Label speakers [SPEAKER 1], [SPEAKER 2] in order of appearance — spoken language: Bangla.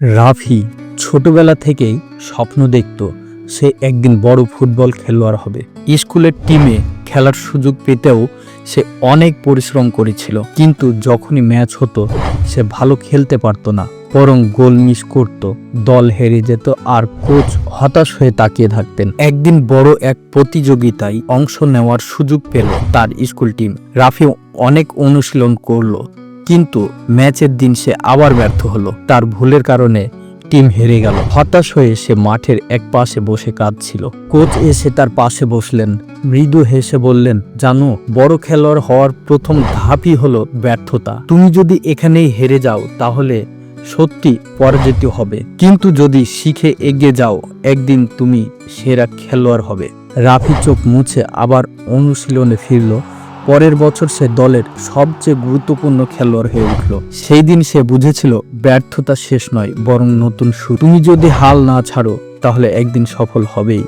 [SPEAKER 1] রাফি ছোটবেলা থেকেই স্বপ্ন দেখত সে একদিন বড় ফুটবল খেলোয়াড় হবে। স্কুলের টিমে খেলার সুযোগ পেতেও সে অনেক পরিশ্রম করেছিল, কিন্তু যখনই ম্যাচ হতো, সে ভালো খেলতে পারতো না। বরং গোল মিস করত, দল হেরে যেত আর কোচ হতাশ হয়ে তাকিয়ে থাকতেন। একদিন বড় এক প্রতিযোগিতায় অংশ নেওয়ার সুযোগ পেল তার স্কুল টিম রাফি অনেক অনুশীলন করল কিন্তু ম্যাচের দিন সে আবার ব্যর্থ হলো। তার ভুলের কারণে টিম হেরে গেল। হতাশ হয়ে সে মাঠের এক পাশে বসে কাঁদছিল। কোচ এসে তার পাশে বসলেন। মৃদু হেসে বললেন, জানো, বড় খেলোয়াড় হওয়ার প্রথম ধাপই হলো ব্যর্থতা। তুমি যদি এখানেই হেরে যাও, তাহলে সত্যি পরাজিত হবে। কিন্তু যদি শিখে এগিয়ে যাও, একদিন তুমি সেরা খেলোয়াড় হবে। রাফি চোখ মুছে আবার অনুশীলনে ফিরল। পরের বছর সে দলের সবচেয়ে গুরুত্বপূর্ণ খেলোয়াড় হয়ে উঠল। সেই দিন সে বুঝেছিল, ব্যর্থতা শেষ নয়, বরং নতুন শুরু। তুমি যদি হাল না ছাড়ো, তাহলে একদিন সফল হবেই।